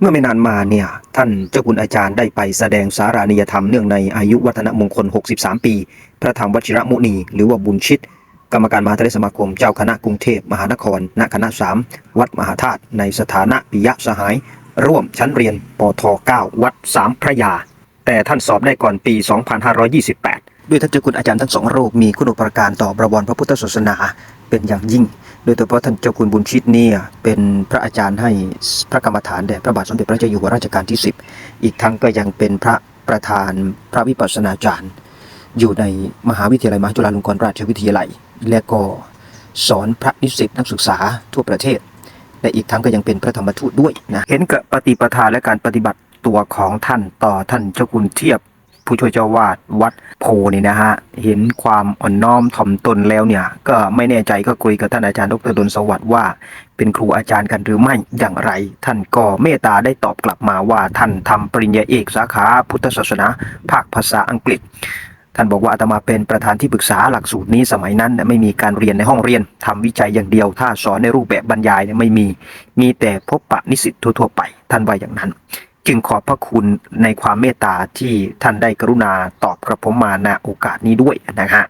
เมื่อไม่นานมาเนี่ย ท่านเจ้าคุณอาจารย์ได้ไปแสดงสารานิยธรรมเนื่องในอายุวัฒนมงคล 63 ปี พระธรรมวชิระมุนี หรือว่าบุญชิต กรรมการมหาเถรสมาคมเจ้าคณะกรุงเทพมหานคร ณ คณะสามวัดมหาธาตุในสถานะปิยะสหาย ร่วมชั้นเรียนปท9วัดสามพระยา แต่ท่านสอบได้ก่อนปี 2528 ด้วยท่านเจ้าคุณอาจารย์ทั้งสองรูปมีคุณอุปการต่อประวรพระพุทธศาสนาเป็นอย่างยิ่ง โดยเฉพาะท่านเจ้าคุณบุญชิตเนี่ยเป็นพระอาจารย์ให้พระกรรมฐานแด่พระบาทสมเด็จพระเจ้าอยู่หัวรัชกาลที่ 10 อีกทั้งก็ยังเป็นพระประธานพระวิปัสสนาจารย์ อยู่ในมหาวิทยาลัยมหาจุฬาลงกรณราชวิทยาลัย และก็สอนพระนิสิตนักศึกษาทั่วประเทศ และอีกทั้งก็ยังเป็นพระธรรมทูตด้วยนะเห็นกับปฏิปทาและการปฏิบัติตัวของท่านต่อท่านเจ้าคุณเทียบ ผู้ช่วยเจ้าวาดวัดโพนี่นะฮะเห็นความอ่อนน้อมถ่อมตนแล้วเนี่ย ก็ไม่แน่ใจก็คุยกับท่านอาจารย์ดรดลสวัสดิ์ว่า เป็นครูอาจารย์กันหรือไม่อย่างไร ท่านก็เมตตาได้ตอบกลับมาว่าท่านทำปริญญาเอกสาขาพุทธศาสนา ภาคภาษาอังกฤษท่านบอกว่าอาตมาเป็นประธานที่ปรึกษาหลักสูตรนี้สมัยนั้นไม่มีการเรียนในห้องเรียนทำวิจัยอย่างเดียว ถ้าสอนในรูปแบบบรรยายเนี่ยไม่มี มีแต่พบปะนิสิตทั่วๆไป ท่านว่าอย่างนั้น จึงขอบพระคุณในความเมตตาที่ท่านได้กรุณาตอบกระผมมาณโอกาสนี้ด้วยนะฮะ